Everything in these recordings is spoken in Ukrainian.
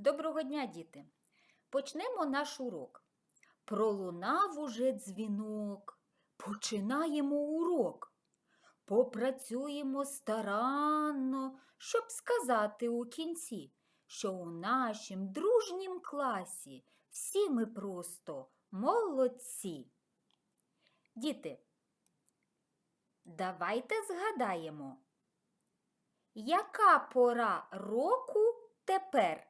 Доброго дня, діти! Почнемо наш урок. Пролунав уже дзвінок. Починаємо урок. Попрацюємо старанно, щоб сказати у кінці, що у нашім дружнім класі всі ми просто молодці. Діти, давайте згадаємо, яка пора року тепер?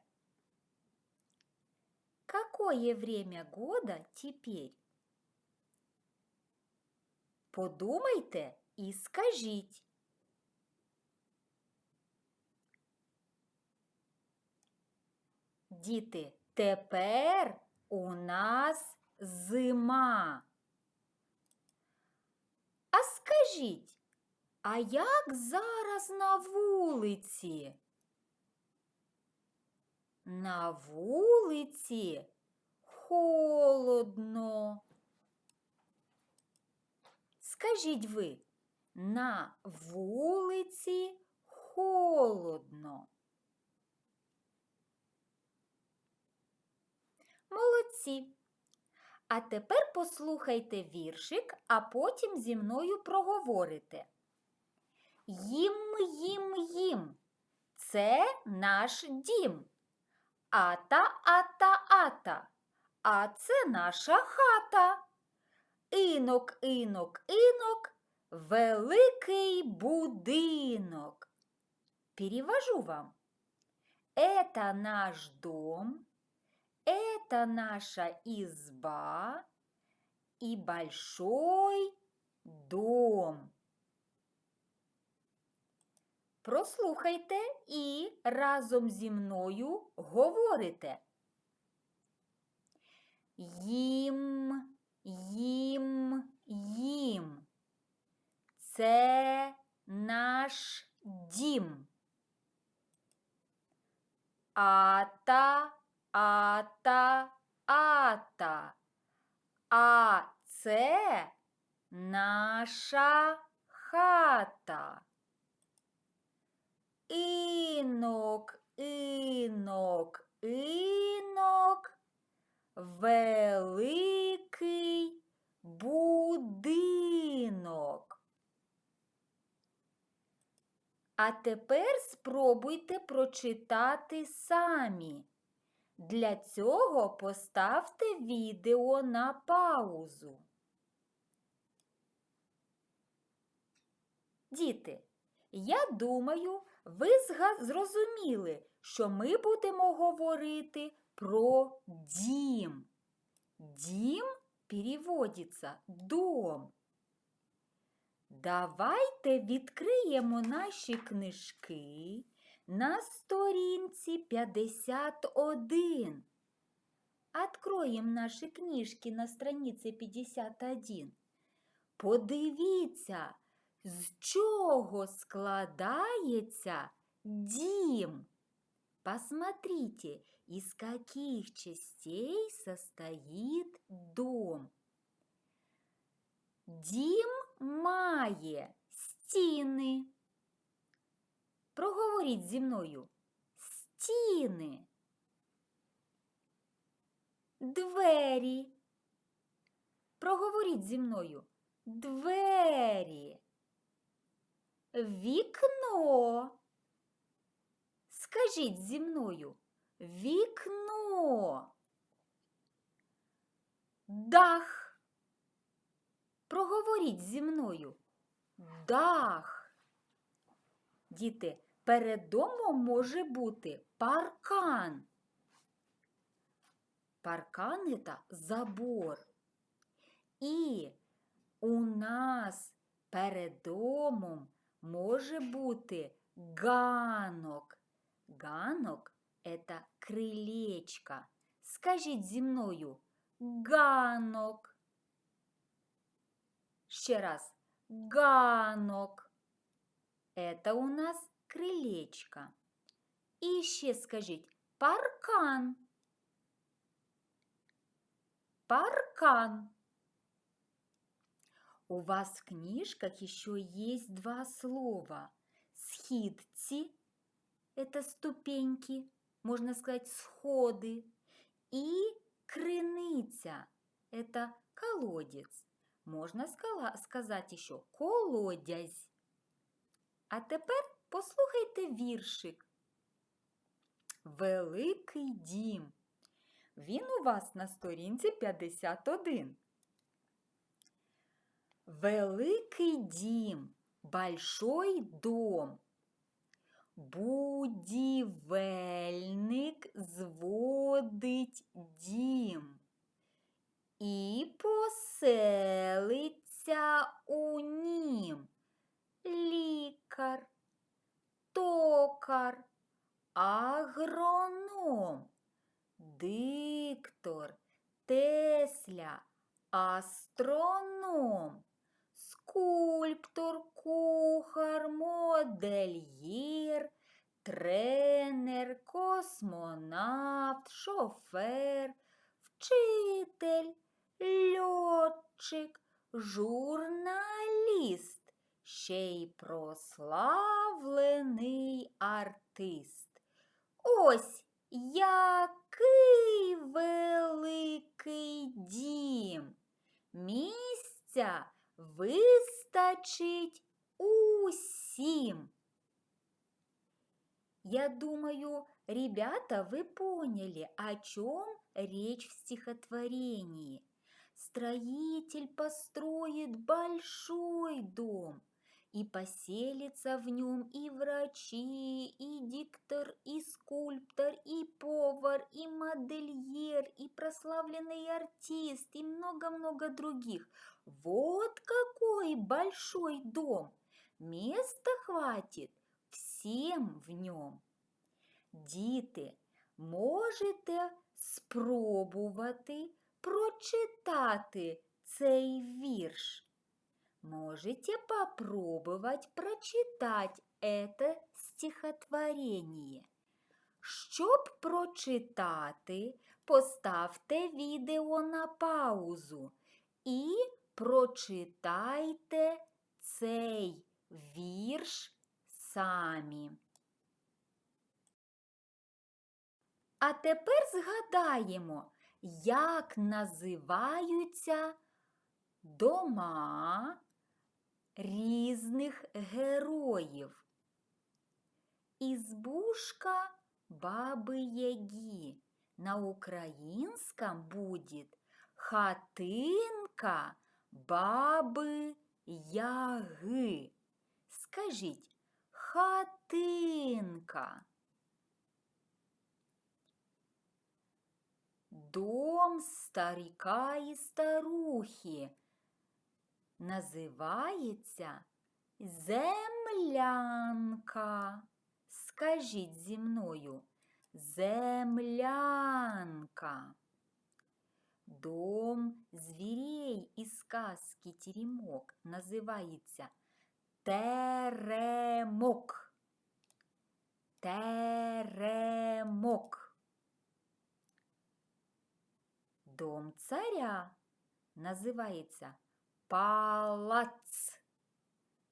Какое время года теперь? Подумайте і скажіть. Діти, тепер у нас зима. А скажіть, а як зараз на вулиці? На вулиці холодно. Скажіть ви, на вулиці холодно. Молодці. А тепер послухайте віршик, а потім зі мною проговорите. Їм, їм, їм. Це наш дім. Ата, ата, ата. А це наша хата. Інок, інок, інок, великий будинок. Перевожу вам. Это наш дом, это наша изба и большой дом. Прослухайте і разом зі мною говорите. Їм, їм, їм. Це наш дім. Ата, ата, ата. А це наша хата. Інок, інок, інок, великий будинок. А тепер спробуйте прочитати самі. Для цього поставте відео на паузу. Діти, я думаю, ви зрозуміли, що ми будемо говорити про дім. Дім переводиться дом. Давайте відкриємо наші книжки на сторінці 51. Откроем наші книжки на страниці 51. Подивіться, з чого складається дім. Посмотрите, из каких частей состоит дом. Дім має стіни. Проговоріть зі мною. Стіни. Двері. Проговоріть зі мною. Двері. Вікно. Скажіть зі мною. Вікно. Дах. Проговоріть зі мною. Дах. Діти, перед домом може бути паркан. Паркан – это забор. І у нас перед домом може бути ганок. Ганок – это крилечко. Скажіть зі мною ганок. Ще раз. Ганок. Это у нас крилечко. І ще скажіть паркан. Паркан. У вас в книжках еще есть два слова. Східці – это ступеньки. можно сказать, сходы. И крыниця – это колодец. Можна скала- сказати ще колодязь. А тепер послухайте віршик. Великий дім. Він у вас на сторінці 51. Великий дім, большой дом. Будівельник зводить дім і поселиться у нім лікар, токар, агроном, диктор, тесля, астроном, скульптор, кухар, модельєр, тренер, космонавт, шофер, вчитель, льотчик, журналіст, ще й прославлений артист. Ось який великий дім. Місця вистачить усім. Я думаю, ребята, вы поняли, о чем речь в стихотворении. Строитель построит большой дом, и поселится в нем и врачи, и диктор, и скульптор, и повар, и модельер, и прославленный артист, и много-много других. Вот какой большой дом! Места хватит всім в ньому. Діти, можете спробувати прочитати цей вірш. Можете попробовать прочитать это стихотворение. Щоб прочитати, поставте відео на паузу і прочитайте цей вірш самі. А тепер згадаємо, як називаються дома різних героїв. Избушка бабы Яги. На украинском будет хатинка баби Яги. Скажіть, хатинка. Дом старика і старухи називається землянка. Скажіть зі мною землянка. Дом зверей із сказки Теремок називається Теремок. Теремок. Дом царя називається палац.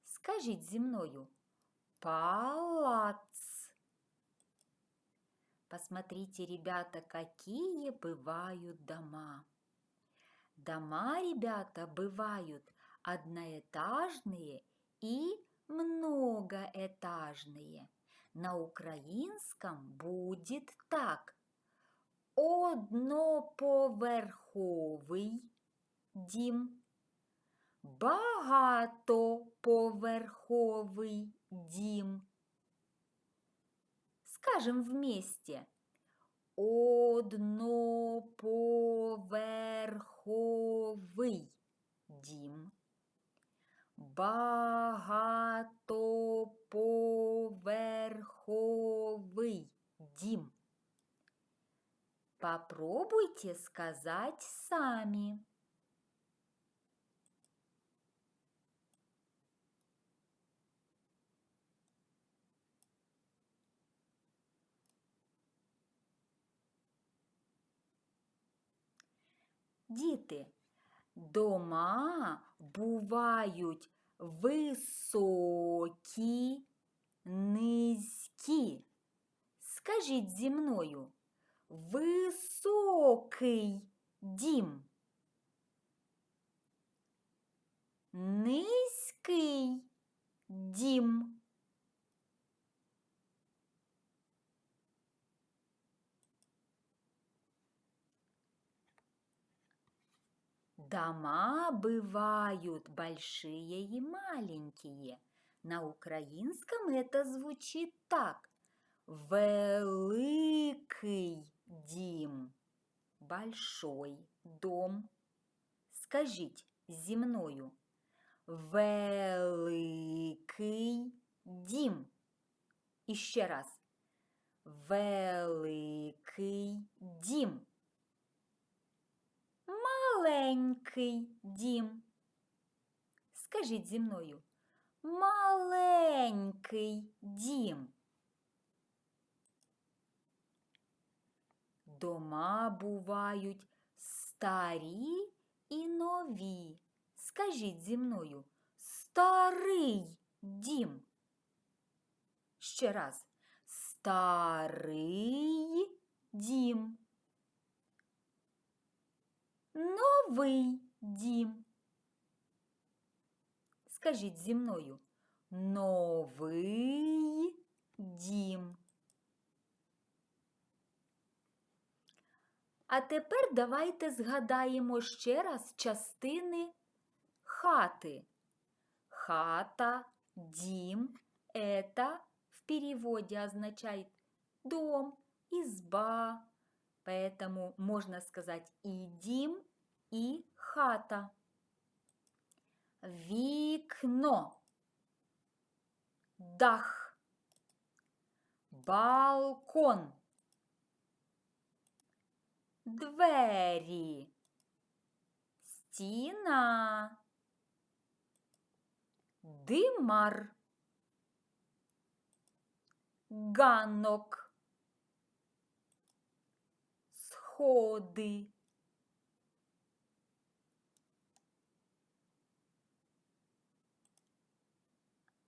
Скажіть зі мною палац. Посмотрите, ребята, какие бывают дома. Дома, ребята, бывают одноэтажные и многоэтажные. На украинском будет так. Одноповерховий дім, багатоповерховий дім. Скажем вместе. Одноповерховий дім. Багатоповерховий дім. Попробуйте сказать сами. Діти, дома бувають високі, низькі. Скажіть зі мною. Високий дім. Низький дім. Дома бывают большие и маленькие. На украинском это звучит так. Великий дім. Большой дом. Скажіть зі мною. Великий дім. І ще раз. Великий дім. Маленький дім. Скажіть зі мною. Маленький дім. Дома бувають старі і нові. Скажіть зі мною старий дім. Ще раз. Старий дім. Новий дім. Скажіть зі мною новий дім. А тепер давайте згадаємо ще раз частини хаты. Хата, дім – это в переводе означает дом, изба. Поэтому можно сказать и дім, и хата. Вікно, дах, балкон, двері, стіна, димар, ганок, сходи.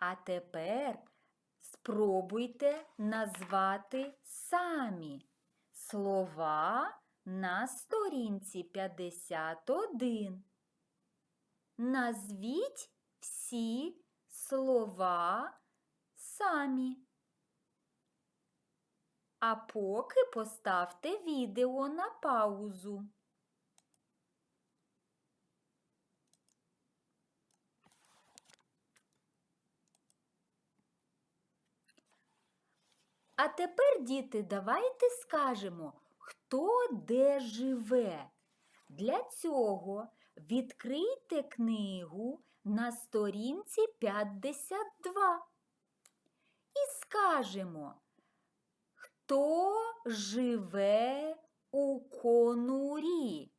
А тепер спробуйте назвати самі слова на сторінці 51. Назвіть всі слова самі. А поки поставте відео на паузу. А тепер, діти, давайте скажемо, хто де живе. Для цього відкрийте книгу на сторінці 52 і скажемо, хто живе у конурі.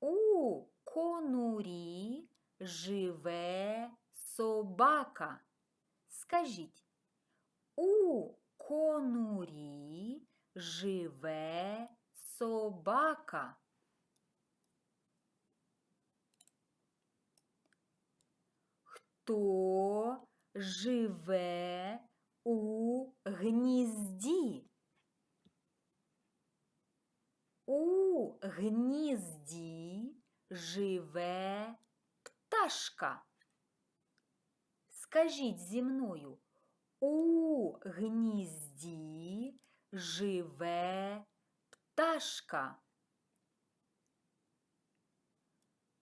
У конурі живе собака. Скажіть, у конурі живе собака. Хто живе у гнізді? У гнізді живе пташка. Скажіть зі мною, у гнізді живе пташка.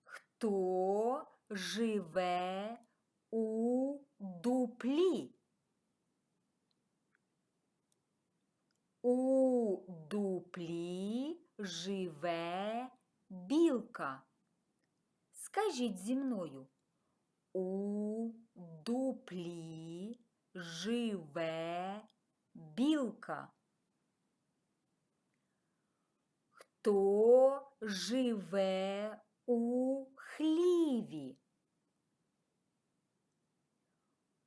Хто живе у дуплі? У дуплі живе білка. Скажіть зі мною. У дуплі живе білка. Хто живе у хліві?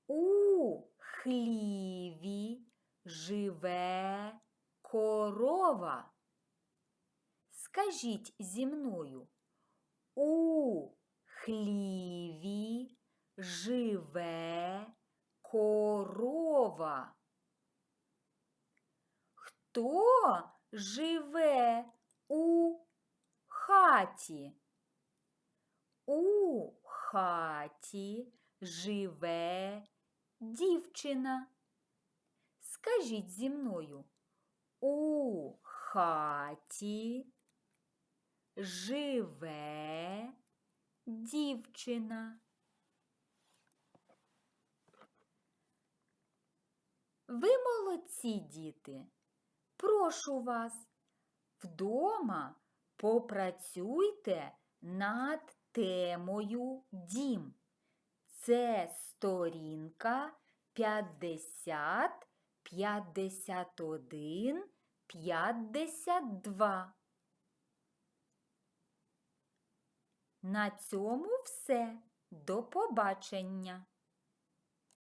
У хліві живе корова. Скажіть зі мною. У хліві живе корова. Хто живе у хаті? У хаті живе дівчина. Скажіть зі мною. У хаті живе дівчина. Ви молодці, діти. Прошу вас, вдома попрацюйте над темою дім. Це сторінка 50, 51, 52. На цьому все. До побачення!